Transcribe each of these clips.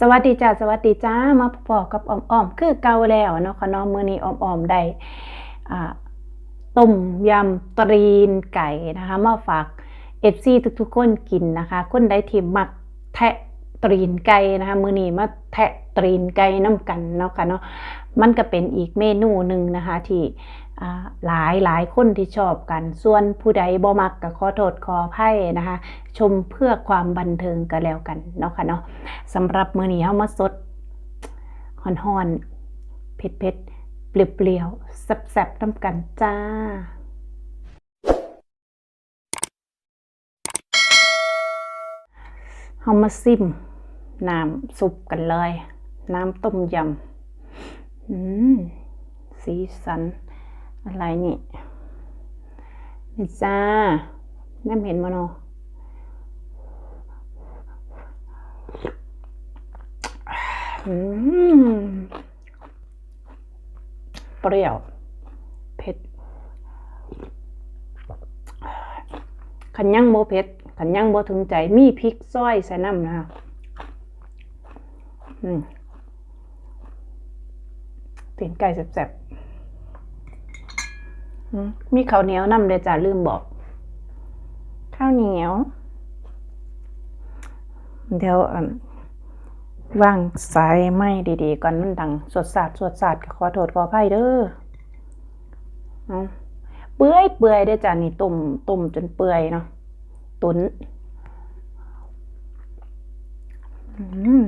สวัสดีจ้าสวัสดีจ้ามาพอกับอ้อมอ้อมคือเกาแล้วเนาะค่ะน้องมือนี้อ้อมอ้อมได้ต้มยำตรีนไก่นะคะมาฝาก FC ทุกๆคนกินนะคะ คนใดที่มักแทะตรีนไก่นะคะมือนี้มาแทะตรีนไก่น้ำกันเนาะค่ะเนาะมันก็เป็นอีกเมนูหนึ่งนะคะที่ หลายหลายคนที่ชอบกัน ส่วนผู้ใดบ่มักก็ขอโทษขออภัยนะคะ ชมเพื่อความบันเทิงก็แล้วกันเนาะค่ะเนาะสำหรับมื้อนี้เฮามาสดฮ้อนๆเผ็ดๆเปรี้ยวๆแซ่บๆน้ำกันจ้าเฮามาซิมน้ำซุปกันเลย น้ำต้มยำอืมสีสัน อะไรนี่นี่จ้าน้ำเห็นมาเนาะเปรี้ยว เผ็ดขันยังโมเผ็ดขันยังโมถึงใจ มีพริกซอยใส่น้ำนะคะอืมตีนไก่แซ่บๆ มีข้าวเหนียวน้ำเลยจ้ะลืมบอก ข้าวเหนียว เดี๋ยวว่างสายไม้ดีๆก่อนมันดังสดสาดสดสาดขอโทษขออภัยเด้อเปื่อยเปื่อยได้จ้ะนี่ต้มต้มจนเปื่อยเนาะตุนอืม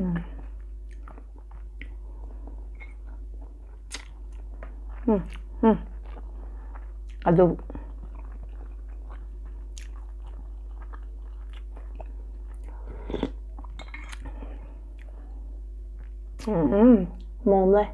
อืม อืมกระดูกอืมโมมเลย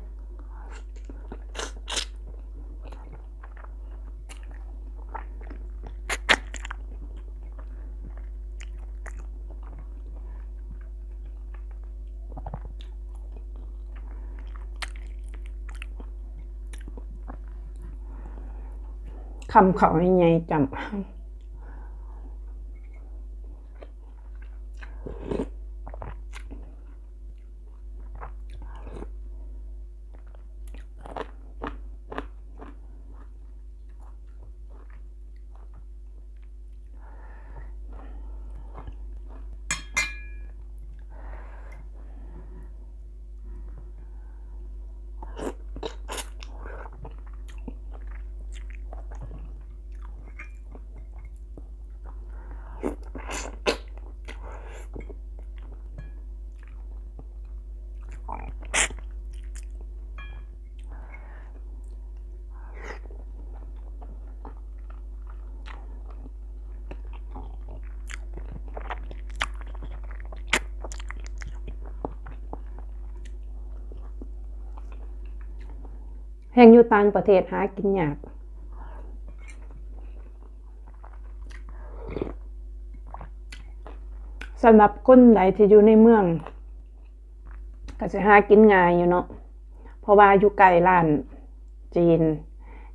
คำเขาใหญ่จำ แห่งอยู่ต่างประเทศหากินยากสำหรับคนใดที่อยู่ในเมือง ก็จะหากินง่ายอยู่เนาะเพราะว่าอยู่ใกล้ร้านจีน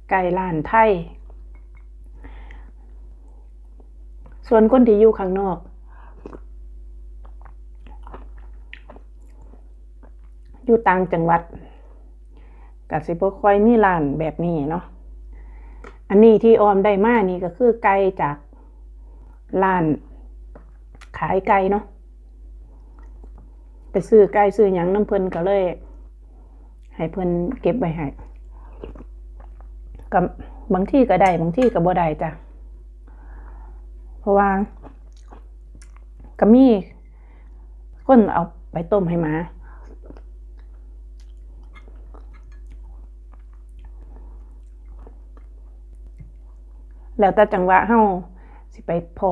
ใกล้ร้านไทย ส่วนคนที่อยู่ข้างนอก อยู่ต่างจังหวัด ก็สิบ่ค่อยมีร้านแบบนี้เนาะอันนี้ที่ออมได้มานี่ก็คือไก่จากร้านขายไก่เนาะไปซื้อไก่ซื้อหยังน้ำเพิ่นก็เลย ให้เพิ่นเก็บไว้ให้กับบางที่ก็ได้บางที่ก็บ่ได้จ้ะเพราะว่าก็มีคนเอาไปต้มให้หมา แล้วแต่จังหวะเฮาสิไปพอ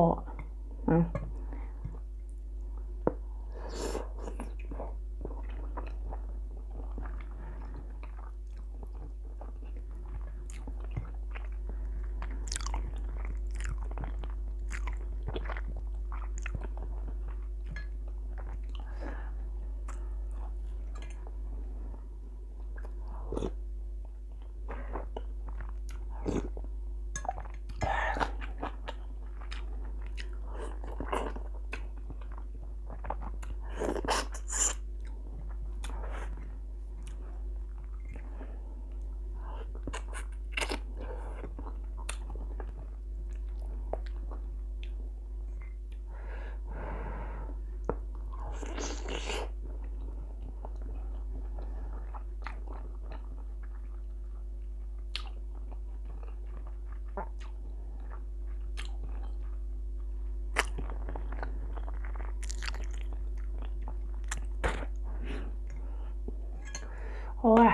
อา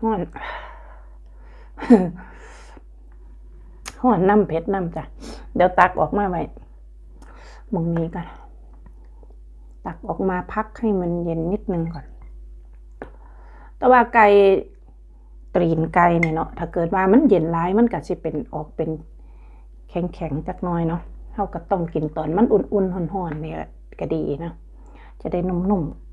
ห้อนห้อนน้ำเผ็ดน้ำจ้ะ เดี๋ยวตักออกมาไว้มองนี้กันตักออกมาพักให้มันเย็นนิดนึงก่อน แต่ว่าไก่ตรีนไก่เนี่ยเนาะ ถ้าเกิดว่ามันเย็นร้ายมันก็จะเป็นออกเป็นแข็งๆจักหน้อยเนาะเราก็ต้องกินตอนมันอุ่นๆห่อนๆเนี่ยก็ดีเนาะจะได้นุ่มๆ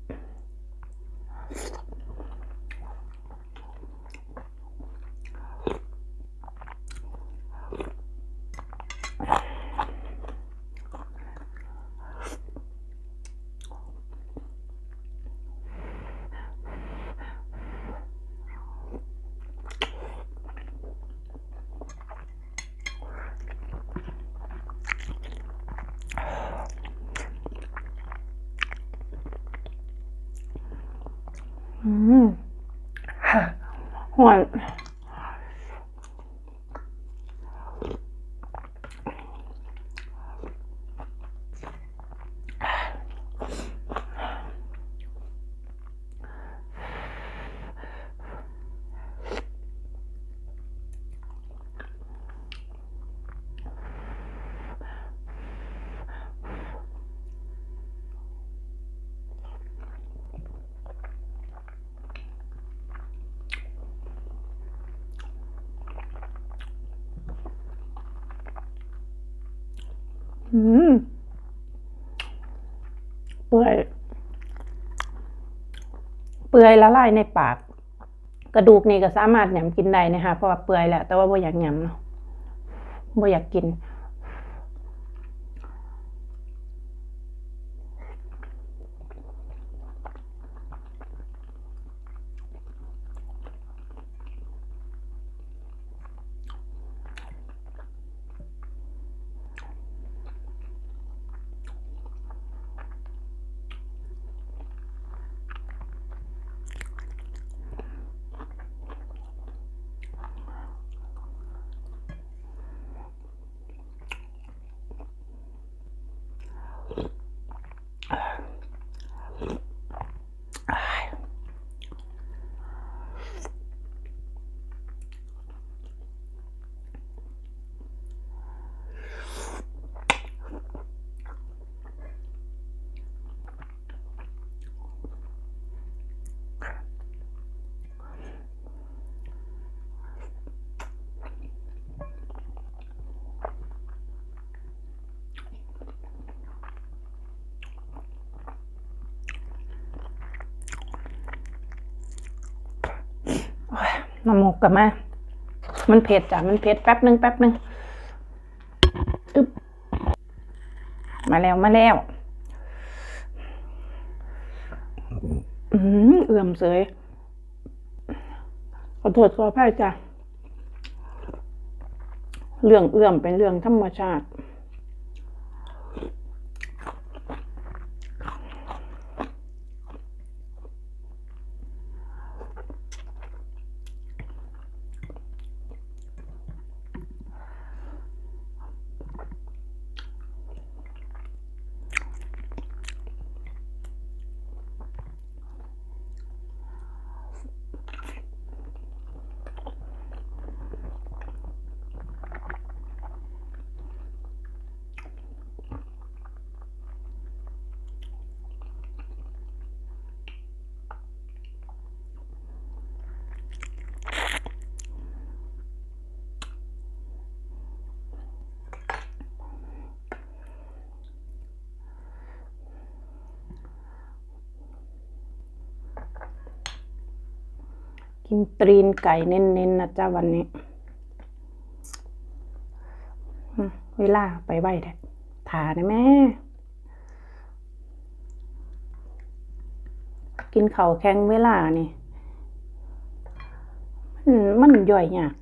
อืม เปื่อย เปื่อยละลายในปาก กระดูกนี่ก็สามารถหยำกินได้นะคะเพราะว่าเปื่อยแหละแต่ว่าบ่อยากหยำเนาะบ่อยากกิน น้ำหมกกับมามันเผ็ดจ้ะมันเผ็ดแป๊บหนึ่งแป๊บหนึ่งอึ๊บมาแล้วมาแล้ว อืมเอื่อมเสยขอโทษขออภัยจ้ะเรื่องเอื่อมเป็นเรื่องธรรมชาติ กินตรีนไก่เน้นๆนะจ้าวันนี้เวลาไปไหวแท้ถาได้แม่ กินเข่าแข็งเวลานี่ มันมันย่อยยาก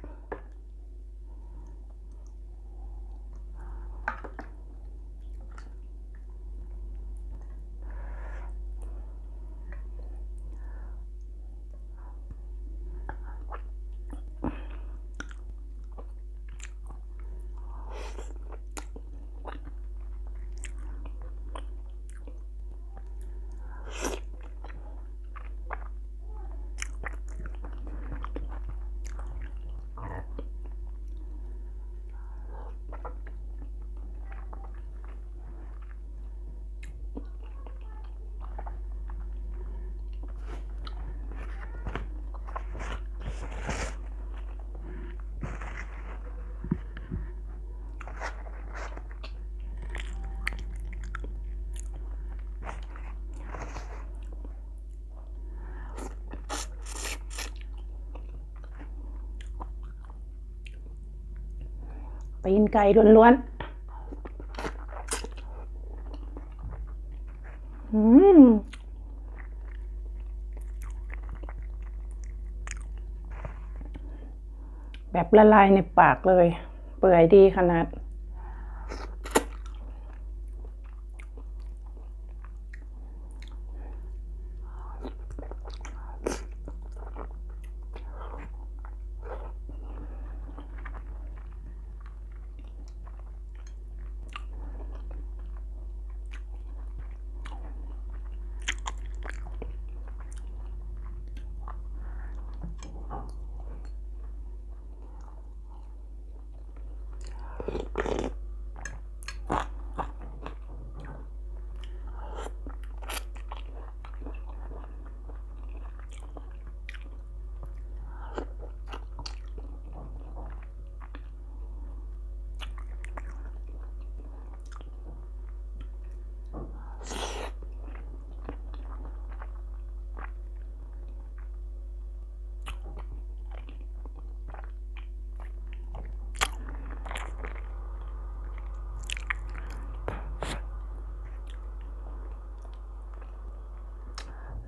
ตีนไก่ล้วนๆ อืมแบบละลายในปากเลย เปื่อยดีขนาด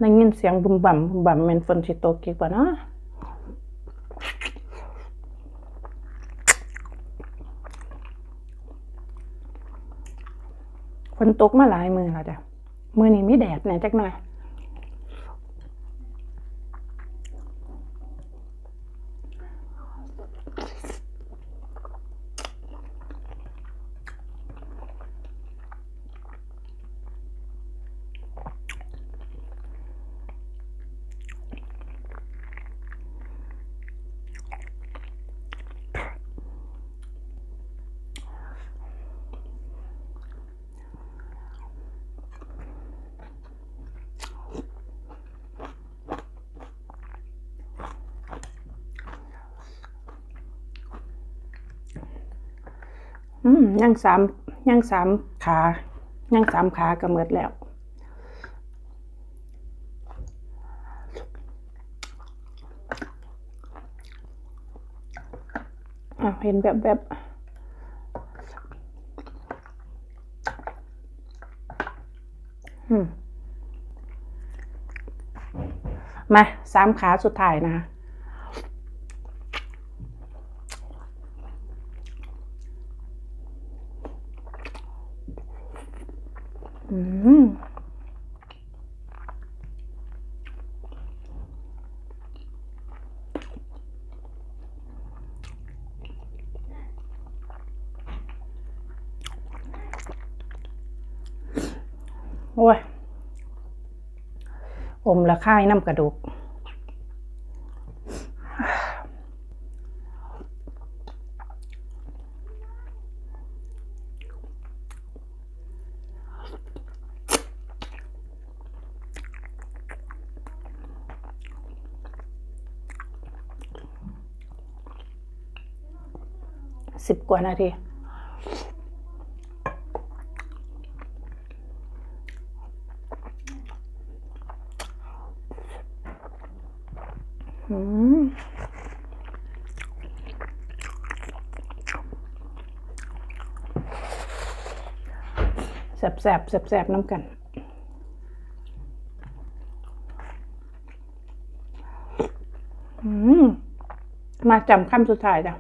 ได้ยินเสียงบุมบั่มบุมบั่มเม่นฝนสิตกอีกบ่เนาะฝนตกมาหลายมือแล้วจ้ะมือนี้มีแดดแหน่จักหน่อย อืมยังสามยังสามขายังสามขาก็หมดแล้วเห็นแบบแบบมมาสามขาสุดท้ายนะคะ อืมโอ้ยอมละค่ายน้ำกระดูก สิบกว่านาที อืมแสบแสบแสบแสบน้ำกันอืมมาจำคำสุดท้ายจ้ะ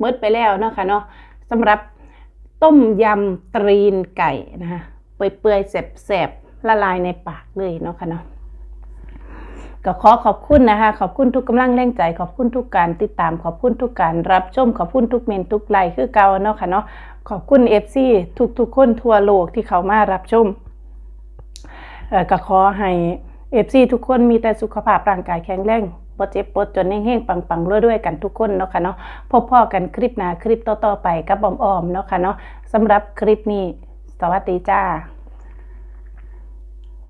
มื ดไปแล้วเนาะค่ะเนาะสำหรับต้มยำตรีนไก่นะคะเปื่อยๆแสบๆละลายในปากเลยเนาะค่ะเนาะก็ขอขอบคุณนะคะ ขอบคุณทุกกำลังแรงใจ ขอบคุณทุกการติดตาม ขอบคุณทุกการรับชม ขอบคุณทุกเมนทุกไลค์คือเก่าเนาะค่ะเนาะ ขอบคุณเอฟซีทุกๆคนทั่วโลกที่เขามารับชมก็ขอให้เอฟซีทุกคนมีแต่สุขภาพร่างกายแข็งแรง บ่เจ็บปวดจนเฮงๆปังๆรวยๆกันทุกคนเนาะค่ะเนาะพบพ่อกันคลิปหน้าคลิปต่อๆไปกับบอมออมเนาะค่ะเนาะสำหรับคลิปนี้ สวัสดีจ้า